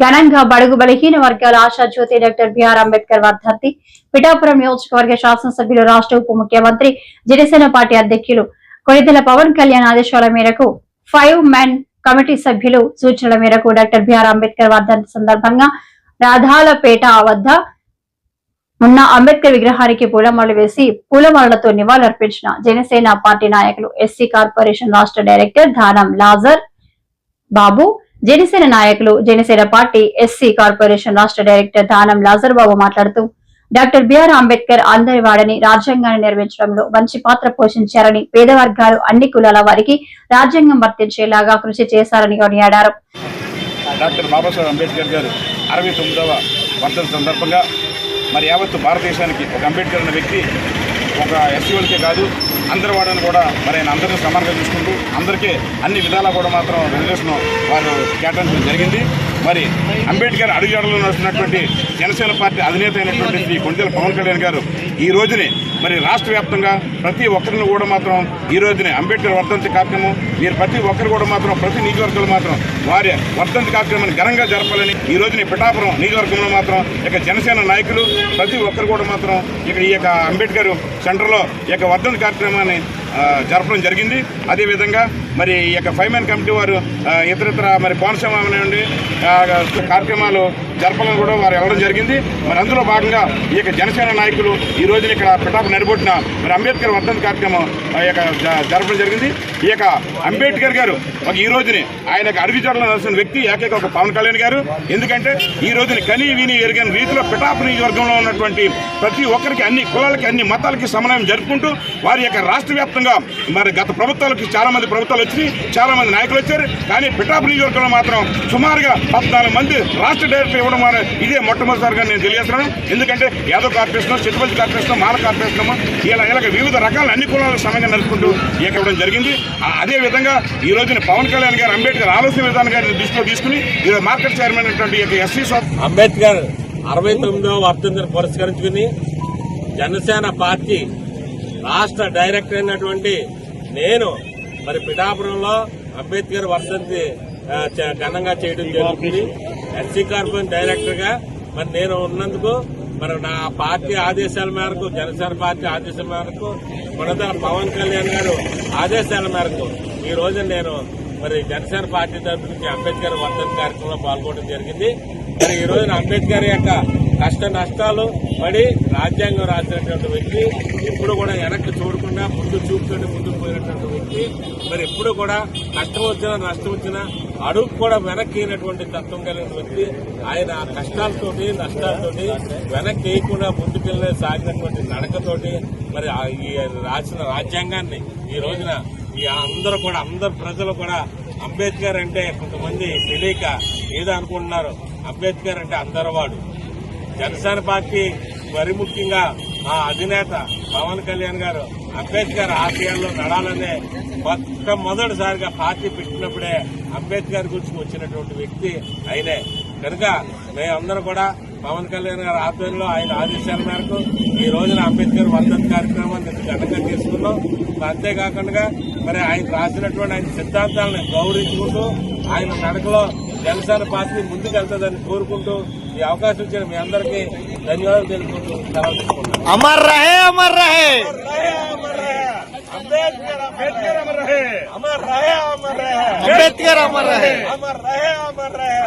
ఘనంగా బడుగు బలహీన వర్గాల ఆశా జ్యోతి డాక్టర్ బిఆర్ అంబేద్కర్ వర్ధంతి పిఠాపురం నియోజకవర్గ శాసనసభ్యులు రాష్ట్ర ఉప ముఖ్యమంత్రి జనసేన పార్టీ అధ్యక్షులు కొనిదెల పవన్ కళ్యాణ్ ఆదేశాల మేరకు ఫైవ్ మెన్ కమిటీ సభ్యులు సూచనల మేరకు డాక్టర్ బిఆర్ అంబేద్కర్ వర్ధంతి సందర్భంగా రాధాలపేట వద్ద ఉన్న అంబేద్కర్ విగ్రహానికి పూలమాలలు వేసి పూలమాలలతో నివాళులర్పించిన జనసేన పార్టీ నాయకులు ఎస్సీ కార్పొరేషన్ రాష్ట్ర డైరెక్టర్ ధానం లాజర్ బాబు జనసేన నాయకులు జనసేన పార్టీ ఎస్సీ కార్పొరేషన్ రాష్ట్ర డైరెక్టర్ దానం లాజర్బాబు మాట్లాడుతూ డాక్టర్ బిఆర్ అంబేద్కర్ అందరి వాడని రాజ్యాంగాన్ని నిర్మించడంలో మంచి పాత్ర పోషించారని పేద వర్గాలు అన్ని కులాల వారికి రాజ్యాంగం వర్తించేలాగా కృషి చేశారని కొనియాడారు. డాక్టర్ బాబాసాహెబ్ అంబేద్కర్ గారు అరవై తొమ్మిదవ వర్ధన సందర్భంగా మరి యావత్తు భారతదేశానికి ఒక అంబేద్కర్ అనే వ్యక్తి ఒక ఎస్సీలకే కాదు అందరి వాడని కూడా మరి ఆయన అందరినీ సమానంగా చూసుకుంటూ అందరికీ అన్ని విధాలా కూడా మాత్రం రిజర్వేషన్ వారు కేటాయించడం జరిగింది. మరి అంబేద్కర్ అడుగుజాడలో నడుస్తున్నటువంటి జనసేన పార్టీ అధినేత అయినటువంటి శ్రీ కొంచెల పవన్ కళ్యాణ్ గారు ఈ రోజుని మరి రాష్ట్ర వ్యాప్తంగా ప్రతి ఒక్కరిని కూడా మాత్రం ఈ రోజునే అంబేద్కర్ వర్ధంతి కార్యక్రమం మీరు ప్రతి ఒక్కరు కూడా మాత్రం ప్రతి నియోజకవర్గంలో మాత్రం వారి వర్ధంతి కార్యక్రమాన్ని ఘనంగా జరపాలని ఈ రోజున పిఠాపురం నియోజకవర్గంలో మాత్రం ఇక జనసేన నాయకులు ప్రతి ఒక్కరు కూడా మాత్రం ఇక్కడ ఈ యొక్క అంబేద్కర్ సెంటర్లో ఈ యొక్క వర్ధంతి కార్యక్రమాన్ని జరపడం జరిగింది. అదేవిధంగా మరి ఈ యొక్క ఫైవ్ కమిటీ వారు ఇతరత్ర ఇతరితర మరి కోనసీమ కార్యక్రమాలు జరపాలని కూడా వారు వెళ్ళడం జరిగింది. మరి అందులో భాగంగా ఈ యొక్క జనసేన నాయకులు ఈ రోజున ఇక్కడ పిఠాపు నడిబొట్టిన మరి అంబేద్కర్ వర్ధంతి కార్యక్రమం ఆ యొక్క జ- జరపడం జరిగింది. ఈ యొక్క అంబేద్కర్ గారు ఒక ఈ రోజుని ఆయన యొక్క అడుగుజాడలో నడిచిన వ్యక్తి ఏకైక ఒక పవన్ కళ్యాణ్ గారు. ఎందుకంటే ఈ రోజుని కని విని ఎరిగిన రీతిలో పిఠాపు నియోజకవర్గంలో ఉన్నటువంటి ప్రతి ఒక్కరికి అన్ని కులాలకి అన్ని మతాలకి సమన్వయం జరుపుకుంటూ వారి యొక్క రాష్ట్ర వ్యాప్తంగా మరి గత ప్రభుత్వాలకి చాలామంది ప్రభుత్వాలు వచ్చి చాలా మంది నాయకులు వచ్చారు. కానీ పిఠాపు నియోజకవర్గంలో మాత్రం సుమారుగా పద్నాలుగు మంది రాష్ట్ర డైరెక్టర్ ఇవ్వడం ఇదే మొట్టమొదటిసారిగా నేను తెలియజేస్తున్నాను. ఎందుకంటే Yadav corporation Chittapalli corporation Mala corporation ఇలా ఇలాగ వివిధ రకాల అన్ని కులాలకు సమయంగా నడుపుకుంటూ ఇవ్వడం జరిగింది. అదే విధంగా ఈ రోజున పవన్ కళ్యాణ్ గారు అంబేద్కర్ ఆలోచన విధానం గారిని దృష్టిలో తీసుకుని ఈరోజు మార్కెట్ చైర్మన్ అయినటువంటి ఎస్సీ అంబేద్కర్ అరవై తొమ్మిదో వర్ధంతిని పురస్కరించుకుని జనసేన పార్టీ రాష్ట్ర డైరెక్టర్ అయినటువంటి నేను మరి పిఠాపురంలో అంబేద్కర్ వర్ధంతి ఘనంగా చేయడం జరుగుతుంది. ఎస్సీ కార్పొరేషన్ డైరెక్టర్గా మరి నేను ఉన్నందుకు మరి నా పార్టీ ఆదేశాల మేరకు జనసేన పార్టీ ఆదేశాల మేరకు కొనతల పవన్ కళ్యాణ్ గారు ఆదేశాల మేరకు ఈ రోజు నేను మరి జనసేన పార్టీ తరఫు నుంచి అంబేద్కర్ వర్ధన్ కార్యక్రమంలో పాల్గొనడం జరిగింది. మరి ఈ రోజున అంబేద్కర్ యొక్క కష్ట నష్టాలు పడి రాజ్యాంగం రాసినటువంటి వ్యక్తి ఎప్పుడు కూడా వెనక్కి చూడకుండా ముందు చూపుతోటి ముందుకు పోయినటువంటి వ్యక్తి. మరి ఎప్పుడు కూడా కష్టం వచ్చినా నష్టం వచ్చినా అడుగు కూడా వెనక్కి అయినటువంటి తత్వం కలిగిన వ్యక్తి. ఆయన కష్టాలతోటి నష్టాలతోటి వెనక్కి వేయకుండా ముందుకెళ్ళే సాగినటువంటి నడకతోటి మరి ఆ ఈ రాసిన రాజ్యాంగాన్ని ఈ రోజున ఈ అందరూ కూడా అందరు ప్రజలు కూడా అంబేద్కర్ అంటే కొంతమంది తెలియక ఏదో అనుకుంటున్నారు. అంబేద్కర్ అంటే అందరవాడు. జనసేన పార్టీ మరి ముఖ్యంగా మా అధినేత పవన్ కళ్యాణ్ గారు అంబేద్కర్ ఆశయాల్లో నడాలనే మొట్టమొదటిసారిగా పార్టీ పెట్టినప్పుడే అంబేద్కర్ గురించి వచ్చినటువంటి వ్యక్తి ఆయనే. కనుక మేమందరం కూడా పవన్ కళ్యాణ్ గారి ఆధ్వర్యంలో ఆయన ఆదేశాల మేరకు ఈ రోజున అంబేద్కర్ వర్ధన్ కార్యక్రమాన్ని ఘనంగా తీసుకున్నాం అంతేకాకుండా మరి ఆయన రాసినటువంటి ఆయన సిద్ధాంతాలను గౌరవించుకుంటూ ఆయన నడకలో జనసేన పార్టీ ముందుకు వెళ్తుందని కోరుకుంటూ ఈ అవకాశం ఇచ్చిన మీ అందరికీ ధన్యవాదాలు తెలుపుకుంటూ అమర్ రహే అమర్ రహే. అంబేద్కర్ అంబేద్కర్ అమర్ రహే అమర్ రహే. అంబేద్కర్ అమర్ రహే. అమర్ రహే అమర్ రహే.